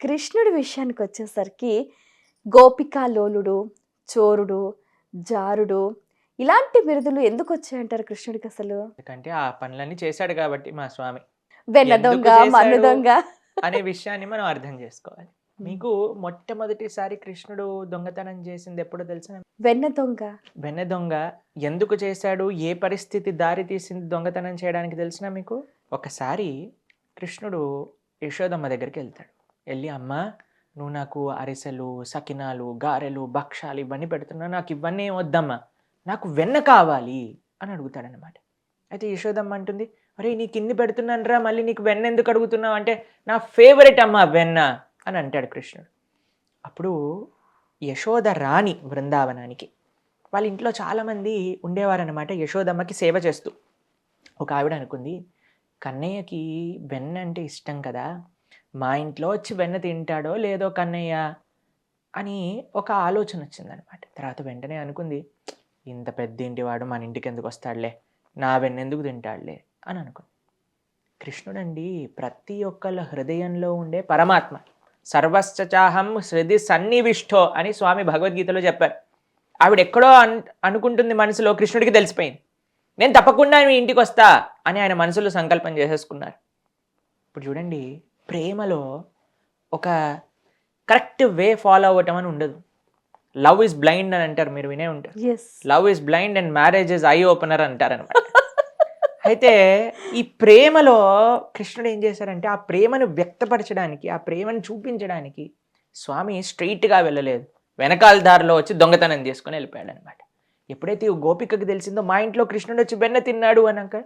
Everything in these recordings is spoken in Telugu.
కృష్ణుడి విషయానికి వచ్చేసరికి గోపికాలోలుడు చోరుడు జారుడు ఇలాంటి బిరుదులు ఎందుకు వచ్చాయంటారు కృష్ణుడికి అసలు? ఎందుకంటే ఆ పనులన్నీ చేశాడు కాబట్టి మా స్వామి. వెన్న దొంగ మన్ను? దొంగ. అనే విషయాన్ని మనం అర్థం చేసుకోవాలి. మీకు మొట్టమొదటిసారి కృష్ణుడు దొంగతనం చేసింది ఎప్పుడో తెలుసా? వెన్న దొంగ. వెన్న దొంగ ఎందుకు చేశాడు? ఏ పరిస్థితి దారి తీసింది దొంగతనం చేయడానికి తెలిసిన మీకు? ఒకసారి కృష్ణుడు యశోదమ్మ దగ్గరికి వెళ్తాడు. వెళ్ళి అమ్మ నువ్వు నాకు అరిసెలు సకినాలు గారెలు భక్షాలు ఇవన్నీ పెడుతున్నా నాకు ఇవన్నీ ఏం వద్దమ్మా నాకు వెన్న కావాలి అని అడుగుతాడనమాట అయితే యశోదమ్మ అంటుంది అరే నీకు ఇన్ని పెడుతున్నాను రా మళ్ళీ నీకు వెన్న ఎందుకు అడుగుతున్నావు? అంటే నా ఫేవరెట్ అమ్మ వెన్న అని అంటాడు కృష్ణుడు. అప్పుడు యశోద రాణి బృందావనానికి వాళ్ళ ఇంట్లో చాలామంది ఉండేవారనమాట యశోదమ్మకి సేవ చేస్తూ. ఒక ఆవిడ అనుకుంది కన్నయ్యకి వెన్న అంటే ఇష్టం కదా మా ఇంట్లో వచ్చి వెన్న తింటాడో లేదో కన్నయ్య అని ఒక ఆలోచన వచ్చిందనమాట. తర్వాత వెంటనే అనుకుంది ఇంత పెద్ద ఇంటి వాడు మన ఇంటికి ఎందుకు వస్తాడులే? నా వెన్న ఎందుకు తింటాడులే? అని అనుకుంది. కృష్ణుడండి ప్రతి ఒక్కళ్ళ హృదయంలో ఉండే పరమాత్మ సర్వశ్చాహం హృది సన్నివిష్టో అని స్వామి భగవద్గీతలో చెప్పారు. ఆవిడ ఎక్కడో అన్ అనుకుంటుంది మనసులో కృష్ణుడికి తెలిసిపోయింది. నేను తప్పకుండా మీ ఇంటికి వస్తా అని ఆయన మనసులో సంకల్పం చేసేసుకున్నారు. ఇప్పుడు చూడండి ప్రేమలో ఒక కరెక్ట్ వే ఫాలో అవ్వటం అని ఉండదు. లవ్ ఇస్ బ్లైండ్ అని అంటారు మీరు వినే ఉంటారు. As love is blind and marriage is eye opener అంటారనమాట అయితే ఈ ప్రేమలో కృష్ణుడు ఏం చేశారంటే ఆ ప్రేమను వ్యక్తపరచడానికి ఆ ప్రేమను చూపించడానికి స్వామి స్ట్రైట్గా వెళ్ళలేదు. వెనకాల దారిలో వచ్చి దొంగతనం చేసుకొని వెళ్ళిపోయాడు అనమాట ఎప్పుడైతే గోపికకి తెలిసిందో మా ఇంట్లో కృష్ణుడు వచ్చి వెన్న తిన్నాడు అన్నాక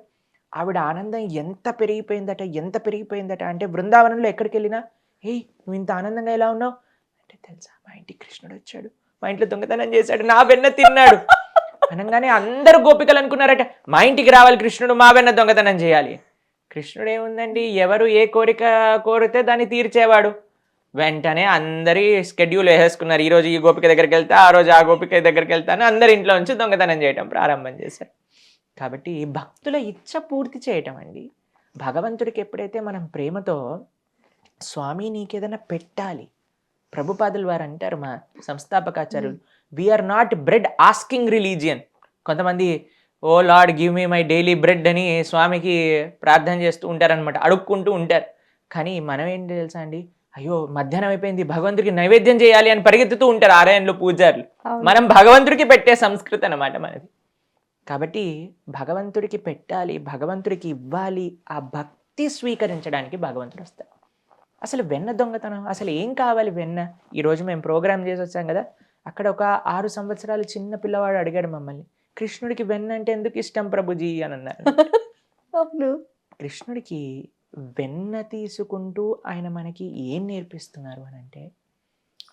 ఆవిడ ఆనందం ఎంత పెరిగిపోయిందట ఎంత పెరిగిపోయిందట అంటే బృందావనంలో ఎక్కడికి వెళ్ళినా ఏయ్ నువ్వు ఇంత ఆనందంగా ఎలా ఉన్నావు? అంటే తెలుసా మా ఇంటికి కృష్ణుడు వచ్చాడు. మా ఇంట్లో దొంగతనం చేశాడు. నా వెన్న తిన్నాడు. అనగానే అందరు గోపికలు అనుకున్నారట మా ఇంటికి రావాలి కృష్ణుడు మా వెన్న దొంగతనం చేయాలి. కృష్ణుడు ఏముందండి ఎవరు ఏ కోరిక కోరితే దాన్ని తీర్చేవాడు. వెంటనే అందరి స్కెడ్యూల్ వేసేసుకున్నారు. ఈ రోజు ఈ గోపిక దగ్గరికి వెళ్తా ఆ రోజు ఆ గోపిక దగ్గరికి వెళ్తాను అందరి ఇంట్లో నుంచి దొంగతనం చేయటం ప్రారంభం చేశారు. కాబట్టి భక్తుల ఇచ్చ పూర్తి చేయటం అండి. భగవంతుడికి ఎప్పుడైతే మనం ప్రేమతో స్వామి నీకేదైనా పెట్టాలి ప్రభుపాదులు వారు అంటారు మా సంస్థాపకాచార్యులు we're not bread asking religion కొంతమంది O Lord give me my daily bread అని స్వామికి ప్రార్థన చేస్తూ ఉంటారనమాట అడుక్కుంటూ ఉంటారు. కానీ మనం ఏంటి తెలుసా అండి? అయ్యో మధ్యాహ్నం అయిపోయింది భగవంతుడికి నైవేద్యం చేయాలి అని పరిగెత్తుతూ ఉంటారు ఆలయంలో పూజారులు. మనం భగవంతుడికి పెట్టే సంస్కృతి అన్నమాట మనది. కాబట్టి భగవంతుడికి పెట్టాలి భగవంతుడికి ఇవ్వాలి ఆ భక్తి స్వీకరించడానికి భగవంతుడు వస్తాడు. అసలు వెన్న దొంగతనం అసలు ఏం కావాలి వెన్న? ఈరోజు మేము ప్రోగ్రామ్ చేసి వచ్చాం కదా అక్కడ ఒక ఆరు సంవత్సరాలు చిన్న పిల్లవాడు అడిగాడు మమ్మల్ని కృష్ణుడికి వెన్న అంటే ఎందుకు ఇష్టం ప్రభుజీ? అని అన్నారు. అవును. కృష్ణుడికి వెన్న తీసుకుంటూ ఆయన మనకి ఏం నేర్పిస్తున్నారు అని అంటే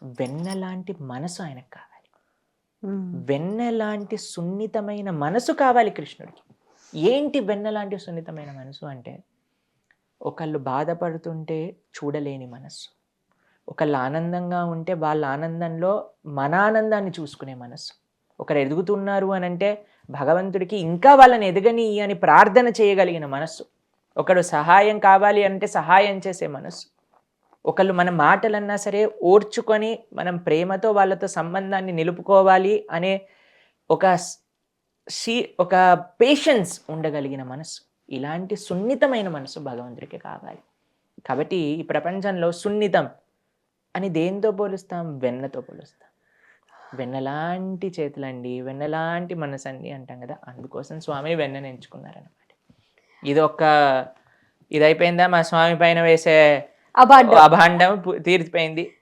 వెన్న లాంటి మనసు ఆయనకు కావాలి. వెన్న లాంటి సున్నితమైన మనసు కావాలి కృష్ణుడికి. ఏంటి వెన్న లాంటి సున్నితమైన మనసు అంటే ఒకళ్ళు బాధపడుతుంటే చూడలేని మనస్సు. ఒకళ్ళు ఆనందంగా ఉంటే వాళ్ళ ఆనందంలో మన ఆనందాన్ని చూసుకునే మనస్సు. ఒకరు ఎదుగుతున్నారు అని అంటే భగవంతుడికి ఇంకా వాళ్ళని ఎదగని అని ప్రార్థన చేయగలిగిన మనస్సు. ఒకడు సహాయం కావాలి అంటే సహాయం చేసే మనస్సు. ఒకళ్ళు మన మాటలన్నా సరే ఓర్చుకొని మనం ప్రేమతో వాళ్ళతో సంబంధాన్ని నిలుపుకోవాలి అనే ఒక సీ ఒక పేషెన్స్ ఉండగలిగిన మనసు. ఇలాంటి సున్నితమైన మనసు భగవంతుడికి కావాలి. కాబట్టి ఈ ప్రపంచంలో సున్నితం అని దేంతో పోలుస్తాం? వెన్నతో పోలుస్తాం. వెన్నలాంటి చేతులండి వెన్నలాంటి మనసు అండి అంటాం కదా. అందుకోసం స్వామి వెన్నను ఎంచుకున్నారనమాట ఇది ఒక ఇది అయిపోయిందా మా స్వామి పైన వేసే అభాండం. పు- తీరిపోయింది